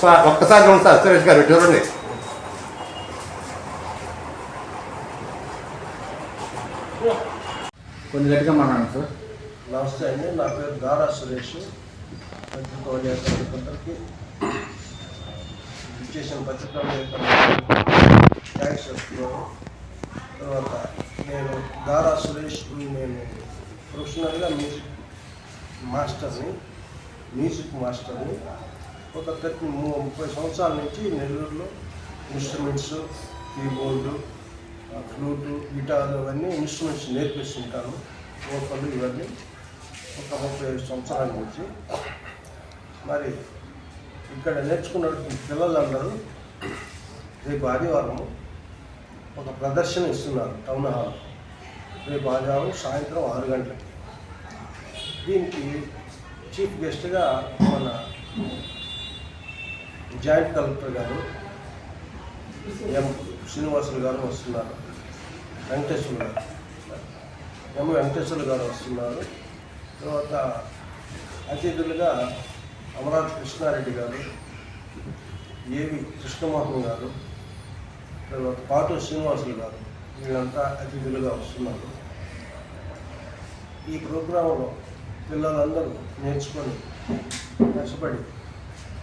Sir ఒక్కసారి చూడండి sir Suresh గారు చూడండి. కొన్ని గట్టిగా మాట్లాడండి సార్. నమస్తే అండి నా పేరు దారా సురేష్. పత్రిక విలేకరులందరికీ విచ్చేసిన పత్రికా విలేకరులకు థ్యాంక్స్ చెప్తున్నాను తర్వాత నేను దారా సురేష్ నేను ప్రొఫెషనల్గా మ్యూజిక్ మాస్టర్ని మ్యూజిక్ మాస్టర్ని ఒక థర్టీ ము- ముప్పై సంవత్సరాల నుంచి నెల్లూరులో ఇన్స్ట్రుమెంట్స్ కీబోర్డు ఫ్లూటు గిటార్లు అవన్నీ ఇన్స్ట్రుమెంట్స్ నేర్పిస్తుంటాను ఓకలు ఇవన్నీ ఒక ముప్పై ఐదు సంవత్సరాల నుంచి. మరి ఇక్కడ నేర్చుకున్నటువంటి పిల్లలందరూ రేపు ఆదివారం ఒక ప్రదర్శన ఇస్తున్నారు టౌన్ హాల్. రేపు ఆదివారం సాయంత్రం ఆరు గంటలకి. దీనికి చీఫ్ గెస్ట్గా మన జాయింట్ కలెక్టర్ గారు ఎం శ్రీనివాసులు గారు వస్తున్నారు. వెంకటేశ్వరులు గారు ఎం వెంకటేశ్వరులు గారు వస్తున్నారు. తర్వాత అతిథులుగా అమరావతి కృష్ణారెడ్డి గారు ఏవి కృష్ణమోహన్ గారు తర్వాత పాటు శ్రీనివాసులు గారు వీళ్ళంతా అతిథులుగా వస్తున్నారు. ఈ ప్రోగ్రాంలో పిల్లలందరూ నేర్చుకొని కష్టపడి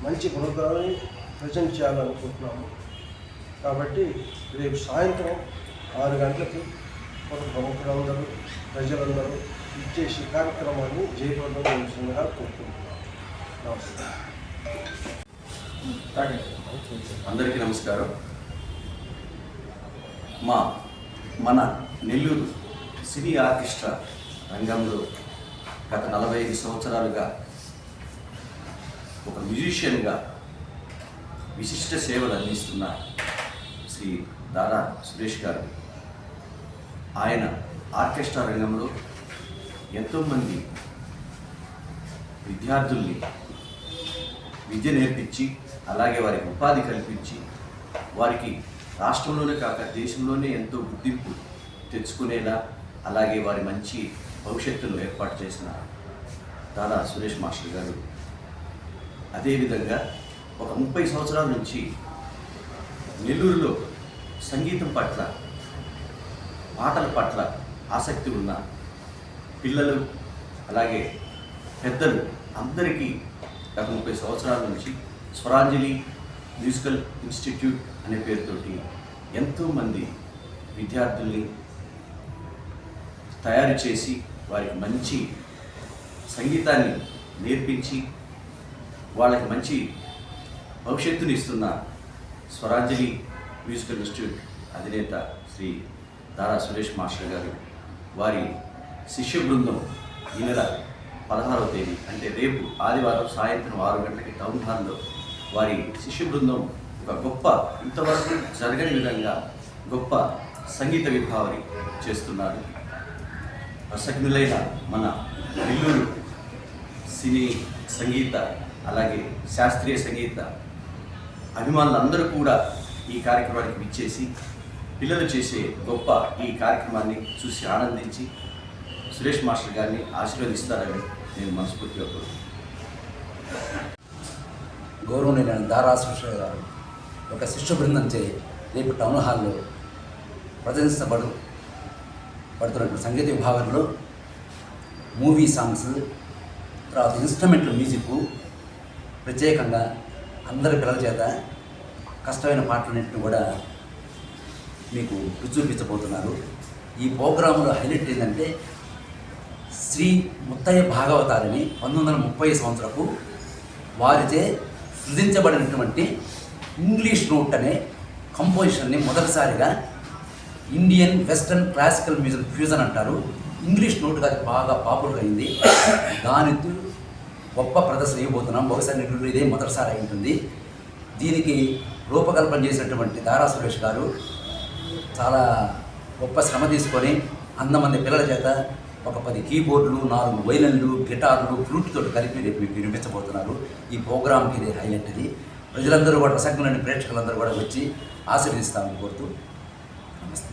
మంచి ప్రోగ్రాంని ప్రజెంట్ చేయాలనుకుంటున్నాము. కాబట్టి రేపు సాయంత్రం ఆరు గంటలకి ఒక ప్రముఖులందరూ ప్రజలందరూ ఇచ్చేసి కార్యక్రమాన్ని జయప్రదం చేసిందిగా కోరుకుంటున్నాను నమస్కారం అందరికీ నమస్కారం. మా మన నెల్లూరు సినీ ఆర్కెస్ట్రా రంగంలో గత నలభై ఐదు సంవత్సరాలుగా ఒక మ్యూజిషియన్గా విశిష్ట సేవలు అందిస్తున్న శ్రీ దారా సురేష్ గారు. ఆయన ఆర్కెస్ట్రా రంగంలో ఎంతోమంది విద్యార్థుల్ని విద్య నేర్పించి అలాగే వారికి ఉపాధి కల్పించి వారికి రాష్ట్రంలోనే కాక దేశంలోనే ఎంతో గుర్తింపు తెచ్చుకునేలా అలాగే వారి మంచి భవిష్యత్తును ఏర్పాటు చేసిన దాదా సురేష్ మాస్టర్ గారు అదేవిధంగా ఒక ముప్పై సంవత్సరాల నుంచి నెల్లూరులో సంగీతం పట్ల పాటల పట్ల ఆసక్తి ఉన్న పిల్లలు అలాగే పెద్దలు అందరికీ గత ముప్పై సంవత్సరాల నుంచి స్వరాంజలి మ్యూజికల్ ఇన్స్టిట్యూట్ అనే పేరుతోటి ఎంతోమంది విద్యార్థుల్ని తయారు చేసి వారికి మంచి సంగీతాన్ని నేర్పించి వాళ్ళకి మంచి భవిష్యత్తుని ఇస్తున్న స్వరాంజలి మ్యూజికల్ ఇన్స్టిట్యూట్ అధినేత శ్రీ దారా సురేష్ మాస్టర్ గారు వారి శిష్య బృందం ఈ నెల పదహారవ తేదీ అంటే రేపు ఆదివారం సాయంత్రం ఆరు గంటలకి టౌన్ హాల్లో వారి శిష్య బృందం ఒక గొప్ప ఇంతవరకు జరగని విధంగా గొప్ప సంగీత విభావరి చేస్తున్నారు. ప్రసజ్ఞులైన మన నెల్లూరు సినీ సంగీత అలాగే శాస్త్రీయ సంగీత అభిమానులందరూ కూడా ఈ కార్యక్రమానికి విచ్చేసి పిల్లలు చేసే గొప్ప ఈ కార్యక్రమాన్ని చూసి ఆనందించి సురేష్ మాస్టర్ గారిని ఆశీర్వదిస్తారని నేను మనస్ఫూర్తిగా కోరుతున్నాను గౌరవనీయులైన దారా సుష గారు ఒక శిష్య బృందంచే రేపు టౌన్ హాల్లో ప్రదర్శించబడు పడుతున్నటువంటి సంగీత విభాగంలో మూవీ సాంగ్స్ తర్వాత ఇన్స్ట్రుమెంట్ల మ్యూజిక్ ప్రత్యేకంగా అందరి పిల్లల చేత కష్టమైన పాటలన్నింటిని కూడా మీకు రుచి ఈ ప్రోగ్రాంలో హైలైట్ ఏంటంటే శ్రీ ముత్తయ్య భాగవతాలని పంతొమ్మిది వందల ముప్పై సంవత్సరపు వారిచే సృజించబడినటువంటి ఇంగ్లీష్ నోట్ అనే కంపోజిషన్ని మొదటిసారిగా Indian western classical music fusion అంటారు. ఇంగ్లీష్ నోట్గా అది బాగా పాపులర్ అయింది. దానికి గొప్ప ప్రదర్శన ఇవ్వబోతున్నాం. బహుశా నెల్లూరు ఇదే మొదటిసారి అయి ఉంటుంది దీనికి రూపకల్పన చేసినటువంటి దారా సురేష్ గారు చాలా గొప్ప శ్రమ తీసుకొని అందమంది పిల్లల చేత ఒక పది కీబోర్డులు నాలుగు వైలన్లు గిటార్లు ఫ్లూట్తో కలిపి రేపు మీకు వినిపించబోతున్నారు. ఈ ప్రోగ్రామ్కి ఇది హైలైట్ అది. ప్రజలందరూ కూడా రసజ్ఞులని ప్రేక్షకులందరూ కూడా వచ్చి ఆశీర్వదిస్తామని కోరుతూ నమస్తే.